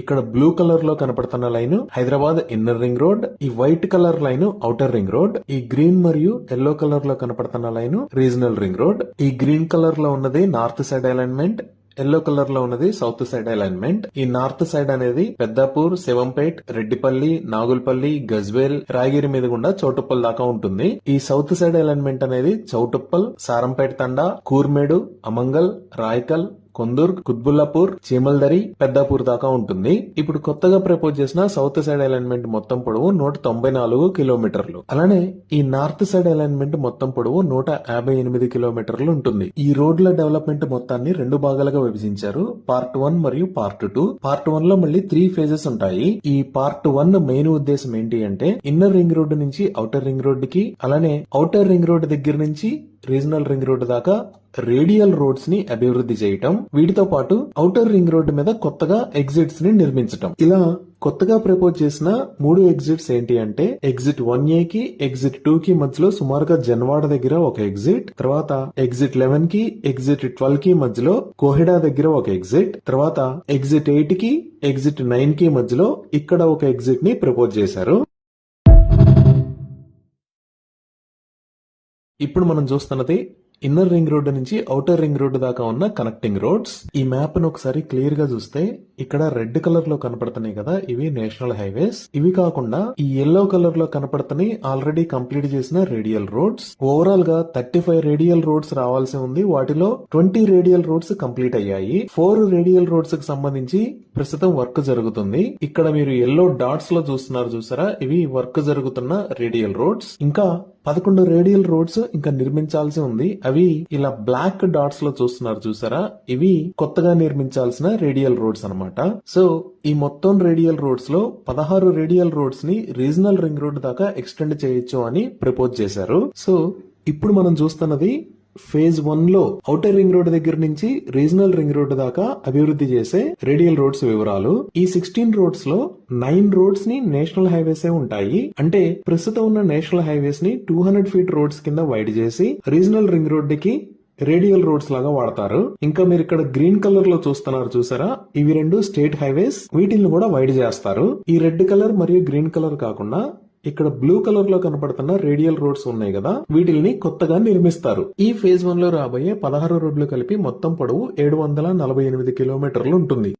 ఇక్కడ బ్లూ కలర్లో కనపడుతున్న line Hyderabad inner ring road ఈ white colour line outer ring road ఈ గ్రీన్ మరియు ఎల్లో కలర్లో కనపడుతున్న లైన్ రీజనల్ రింగ్ రోడ్. ఈ గ్రీన్ కలర్లో ఉన్నది నార్త్ సైడ్ అలైన్మెంట్ ఎల్లో కలర్లో ఉన్నది సౌత్ సైడ్ అలైన్మెంట్. ఈ నార్త్ సైడ్ అనేది పెద్దాపూర్ శివంపేట్ రెడ్డిపల్లి నాగుల్పల్లి గజ్వేల్ రాయగిరి మీద గుండా చౌటుప్పల్ దాకా ఉంటుంది. ఈ సౌత్ సైడ్ అలైన్మెంట్ అనేది చౌటుప్పల్ సారంపేట తండా కూర్మేడు అమంగల్ రాయకల్ కొందూర్ కుత్బుల్లాపూర్ చీమల్దరి పెద్దాపూర్ దాకా ఉంటుంది. ఇప్పుడు కొత్తగా ప్రపోజ్ చేసిన సౌత్ సైడ్ అలైన్మెంట్ మొత్తం పొడవు నూట తొంభై నాలుగు కిలోమీటర్లు. అలానే ఈ నార్త్ సైడ్ అలైన్మెంట్ మొత్తం పొడవు నూట యాభై ఎనిమిది కిలోమీటర్లు ఉంటుంది. ఈ రోడ్ల డెవలప్మెంట్ మొత్తాన్ని రెండు భాగాలుగా విభజించారు. పార్ట్ వన్ మరియు పార్ట్ టూ. పార్ట్ వన్లో మళ్ళీ త్రీ ఫేజెస్ ఉంటాయి. ఈ పార్ట్ వన్ మెయిన్ ఉద్దేశం ఏంటి అంటే ఇన్నర్ రింగ్ రోడ్డు నుంచి ఔటర్ రింగ్ రోడ్డుకి అలానే ఔటర్ రింగ్ రోడ్డు దగ్గర నుంచి రీజనల్ రింగ్ రోడ్డు దాకా రేడియల్ రోడ్స్ని అభివృద్ధి చేయటం వీటితో పాటు ఔటర్ రింగ్ రోడ్డు మీద కొత్తగా ఎగ్జిట్స్ని నిర్మించటం. ఇలా కొత్తగా ప్రపోజ్ చేసిన మూడు ఎగ్జిట్స్ ఏంటి అంటే ఎగ్జిట్ వన్ ఏ కి ఎగ్జిట్ టూ కి మధ్యలో సుమారుగా జన్వాడ దగ్గర ఒక ఎగ్జిట్ తర్వాత ఎగ్జిట్ లెవెన్కి ఎగ్జిట్ ట్వెల్వ్కి మధ్యలో కోహెడా దగ్గర ఒక ఎగ్జిట్ తర్వాత ఎగ్జిట్ ఎయిట్కి ఎగ్జిట్ నైన్కి మధ్యలో ఇక్కడ ఒక ఎగ్జిట్ని ప్రపోజ్ చేశారు. ఇప్పుడు మనం చూస్తున్నది ఇన్నర్ రింగ్ రోడ్డు నుంచి ఔటర్ రింగ్ రోడ్డు దాకా ఉన్న కనెక్టింగ్ రోడ్స్. ఈ మ్యాప్ను ఒకసారి క్లియర్గా చూస్తే ఇక్కడ రెడ్ కలర్లో కనపడుతున్నాయి కదా ఇవి నేషనల్ హైవేస్. ఇవి కాకుండా ఈ ఎల్లో కలర్లో కనపడుతున్నాయి ఆల్రెడీ కంప్లీట్ చేసిన రేడియల్ రోడ్స్. ఓవరాల్గా థర్టీ ఫైవ్ రేడియల్ రోడ్స్ రావాల్సి ఉంది. వాటిలో ట్వంటీ రేడియల్ రోడ్స్ కంప్లీట్ అయ్యాయి. ఫోర్ రేడియల్ రోడ్స్కి సంబంధించి ప్రస్తుతం వర్క్ జరుగుతుంది. ఇక్కడ మీరు ఎల్లో డాట్స్లో చూస్తున్నారు చూసారా? ఇవి వర్క్ జరుగుతున్న రేడియల్ రోడ్స్. ఇంకా పదకొండు రేడియల్ రోడ్స్ ఇంకా నిర్మించాల్సి ఉంది. అవి ఇలా బ్లాక్ డాట్స్లో చూస్తున్నారు చూసారా? ఇవి కొత్తగా నిర్మించాల్సిన రేడియల్ రోడ్స్ అన్నమాట. సో ఈ మొత్తం రేడియల్ రోడ్స్లో పదహారు రేడియల్ రోడ్స్ని రీజనల్ రింగ్ రోడ్ దాకా ఎక్స్టెండ్ చేయొచ్చు అని ప్రపోజ్ చేశారు. సో ఇప్పుడు మనం చూస్తున్నది ఫేజ్ వన్లో ఔటర్ రింగ్ రోడ్ దగ్గర నుంచి రీజనల్ రింగ్ రోడ్ దాకా అభివృద్ధి చేసే రేడియల్ రోడ్స్ వివరాలు. ఈ సిక్స్టీన్ రోడ్స్లో నైన్ రోడ్స్ని నేషనల్ హైవేసే ఉంటాయి. అంటే ప్రస్తుతం ఉన్న నేషనల్ హైవేస్ని టూ హండ్రెడ్ ఫీట్ రోడ్స్ కింద వైడ్ చేసి రీజనల్ రింగ్ రోడ్కి రేడియల్ రోడ్స్ లాగా వాడతారు. ఇంకా మీరు ఇక్కడ గ్రీన్ కలర్లో చూస్తున్నారు చూసారా? ఇవి రెండు స్టేట్ హైవేస్. వీటిని కూడా వైడ్ చేస్తారు. ఈ రెడ్ కలర్ మరియు గ్రీన్ కలర్ కాకుండా ఇక్కడ బ్లూ కలర్లో కనపడుతున్న రేడియల్ రోడ్స్ ఉన్నాయి కదా వీటిల్ని కొత్తగా నిర్మిస్తారు. ఈ ఫేజ్ వన్లో రాబోయే పదహారు రోడ్లు కలిపి మొత్తం పొడవు ఏడు వందల నలభై ఎనిమిది కిలోమీటర్లు ఉంటుంది.